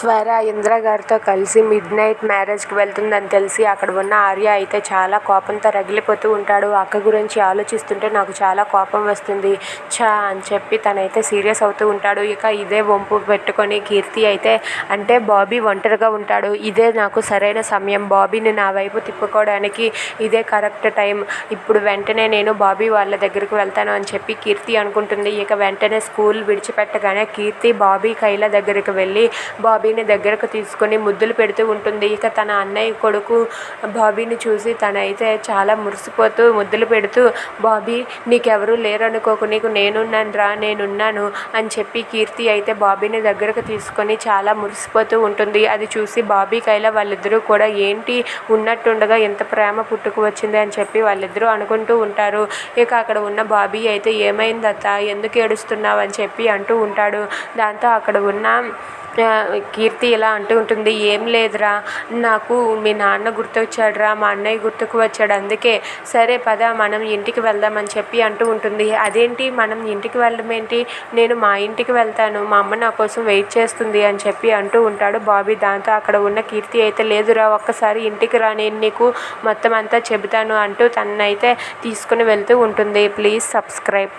స్వర ఇంద్ర గారితో కలిసి మిడ్ నైట్ మ్యారేజ్కి వెళ్తుందని తెలిసి అక్కడ ఉన్న ఆర్య అయితే చాలా కోపంతో రగిలిపోతూ ఉంటాడు. అక్క గురించి ఆలోచిస్తుంటే నాకు చాలా కోపం వస్తుంది. ఛా అని చెప్పి తనైతే సీరియస్ అవుతూ ఉంటాడు. ఇక ఇదే వంపు పెట్టుకొని కీర్తి అయితే అంటే బాబీ ఒంటరిగా ఉంటాడు. ఇదే నాకు సరైన సమయం. బాబీని నా వైపు తిప్పుకోవడానికి ఇదే కరెక్ట్ టైం ఇప్పుడు వెంటనే నేను బాబీ వాళ్ళ దగ్గరికి వెళ్తాను అని చెప్పి కీర్తి అనుకుంటుంది. ఇక వెంటనే స్కూల్ విడిచిపెట్టగానే కీర్తి బాబీ కైల దగ్గరికి వెళ్ళి బాబీ బాబీని దగ్గరకు తీసుకొని ముద్దులు పెడుతూ ఉంటుంది. ఇక తన అన్నయ్య కొడుకు బాబీని చూసి తనైతే చాలా మురిసిపోతూ ముద్దులు పెడుతూ బాబీ నీకెవరూ లేరనుకోకు. నీకు నేనున్నాను రా నేనున్నాను అని చెప్పి కీర్తి అయితే బాబీని దగ్గరకు తీసుకొని చాలా మురిసిపోతూ ఉంటుంది. అది చూసి బాబీ కైల వాళ్ళిద్దరూ కూడా ఏంటి ఉన్నట్టుండగా ఎంత ప్రేమ పుట్టుకు వచ్చింది అని చెప్పి వాళ్ళిద్దరూ అనుకుంటూ ఉంటారు. ఇక అక్కడ ఉన్న బాబీ అయితే ఏమైందత్త ఎందుకు ఏడుస్తున్నావు? అని చెప్పి అంటూ ఉంటాడు. దాంతో అక్కడ ఉన్న కీర్తి ఇలా అంటూ ఉంటుంది ఏం లేదురా నాకు మీ నాన్న గుర్తొచ్చాడురా మా అన్నయ్య గుర్తుకు వచ్చాడు అందుకే సరే పద మనం ఇంటికి వెళ్దామని చెప్పి అంటూ ఉంటుంది. అదేంటి మనం ఇంటికి వెళ్ళడం ఏంటి నేను మా ఇంటికి వెళ్తాను మా అమ్మ నా కోసం వెయిట్ చేస్తుంది అని చెప్పి అంటూ ఉంటాడు బాబీ. దాంతో అక్కడ ఉన్న కీర్తి అయితే లేదురా ఒక్కసారి ఇంటికి రా నేను నీకు మొత్తం అంతా చెబుతాను అంటూ తన్నైతే తీసుకుని వెళ్తూ ఉంటుంది. Please subscribe.